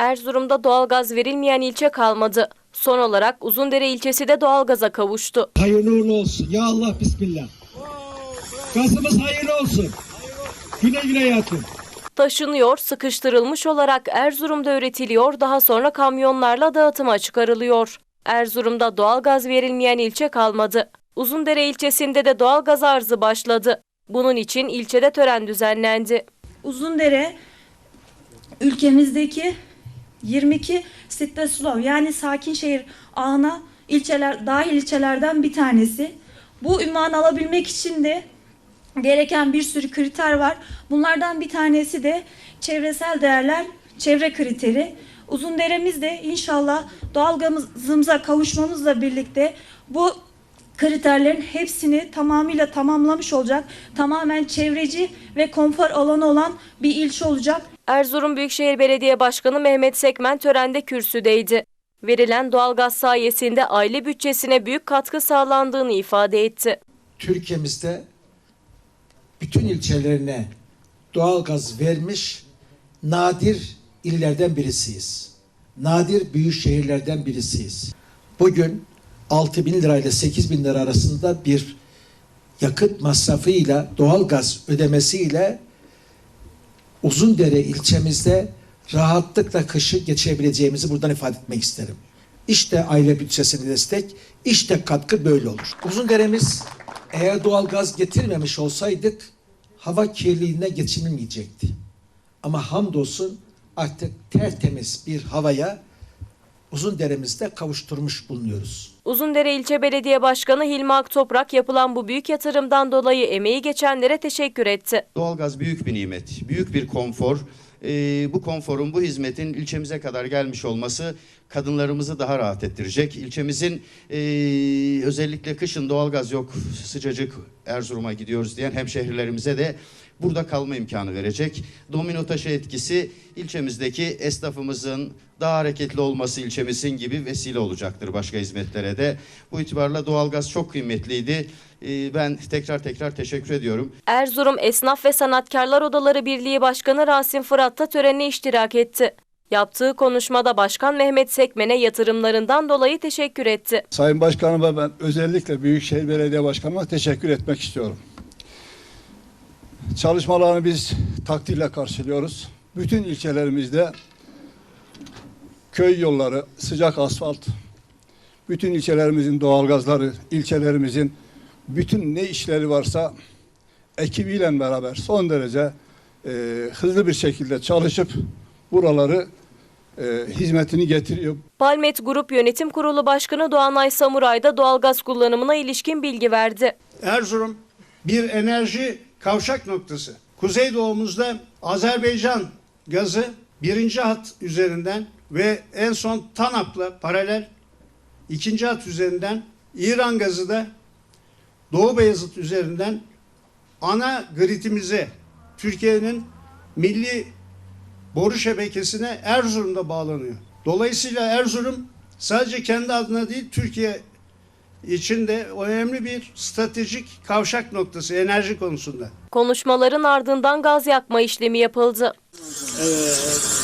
Erzurum'da doğalgaz verilmeyen ilçe kalmadı. Son olarak Uzundere ilçesi de doğalgaza kavuştu. Hayırlı uğurlu olsun. Ya Allah bismillah. Gazımız hayırlı olsun. Güle güle yatın. Taşınıyor, sıkıştırılmış olarak Erzurum'da üretiliyor, daha sonra kamyonlarla dağıtıma çıkarılıyor. Erzurum'da doğalgaz verilmeyen ilçe kalmadı. Uzundere ilçesinde de doğalgaz arzı başladı. Bunun için ilçede tören düzenlendi. Uzundere ülkemizdeki 22 Sitte Sulov yani sakin şehir ağına ilçeler dahil ilçelerden bir tanesi. Bu ünvanı alabilmek için de gereken bir sürü kriter var. Bunlardan bir tanesi de çevresel değerler, çevre kriteri. Uzundere'miz de inşallah doğalgazımıza kavuşmamızla birlikte bu kriterlerin hepsini tamamıyla tamamlamış olacak. Tamamen çevreci ve konfor alanı olan bir ilçe olacak. Erzurum Büyükşehir Belediye Başkanı Mehmet Sekmen törende kürsüdeydi. Verilen doğalgaz sayesinde aile bütçesine büyük katkı sağlandığını ifade etti. Türkiye'mizde bütün ilçelerine doğalgaz vermiş nadir illerden birisiyiz. Nadir büyük şehirlerden birisiyiz. Bugün 6 bin lirayla 8 bin lira arasında bir yakıt masrafıyla doğalgaz ödemesiyle Uzundere ilçemizde rahatlıkla kışı geçirebileceğimizi buradan ifade etmek isterim. İşte aile bütçesine destek, işte katkı böyle olur. Uzundere'miz eğer doğalgaz getirmemiş olsaydık hava kirliliğine geçinilmeyecekti. Ama hamdolsun artık tertemiz bir havaya Uzundere'mizde kavuşturmuş bulunuyoruz. Uzundere İlçe Belediye Başkanı Hilmi Aktoprak yapılan bu büyük yatırımdan dolayı emeği geçenlere teşekkür etti. Doğalgaz büyük bir nimet, büyük bir konfor. Ee, bu konforun, bu hizmetin ilçemize kadar gelmiş olması kadınlarımızı daha rahat ettirecek. İlçemizin ee, özellikle kışın doğalgaz yok, sıcacık Erzurum'a gidiyoruz diyen hemşehrilerimize de burada kalma imkanı verecek. Domino taşı etkisi ilçemizdeki esnafımızın daha hareketli olması ilçemizin gibi vesile olacaktır başka hizmetlere de. Bu itibarla doğalgaz çok kıymetliydi. Ee, ben tekrar tekrar teşekkür ediyorum. Erzurum Esnaf ve Sanatkarlar Odaları Birliği Başkanı Rasim Fırat da törene iştirak etti. Yaptığı konuşmada Başkan Mehmet Sekmen'e yatırımlarından dolayı teşekkür etti. Sayın Başkanıma ben özellikle Büyükşehir Belediye Başkanıma teşekkür etmek istiyorum. Çalışmalarını biz takdirle karşılıyoruz. Bütün ilçelerimizde köy yolları, sıcak asfalt, bütün ilçelerimizin doğalgazları, ilçelerimizin bütün ne işleri varsa ekibiyle beraber son derece e, hızlı bir şekilde çalışıp buraları e, hizmetini getiriyor. Palmet Grup Yönetim Kurulu Başkanı Doğanay Samuray da doğalgaz kullanımına ilişkin bilgi verdi. Erzurum bir enerji kavşak noktası. Kuzeydoğumuzda Azerbaycan gazı birinci hat üzerinden ve en son TANAP'la paralel ikinci hat üzerinden İran gazı da Doğu Beyazıt üzerinden ana gridimize Türkiye'nin milli boru şebekesine Erzurum'da bağlanıyor. Dolayısıyla Erzurum sadece kendi adına değil Türkiye için de önemli bir stratejik kavşak noktası enerji konusunda. Konuşmaların ardından gaz yakma işlemi yapıldı. Evet.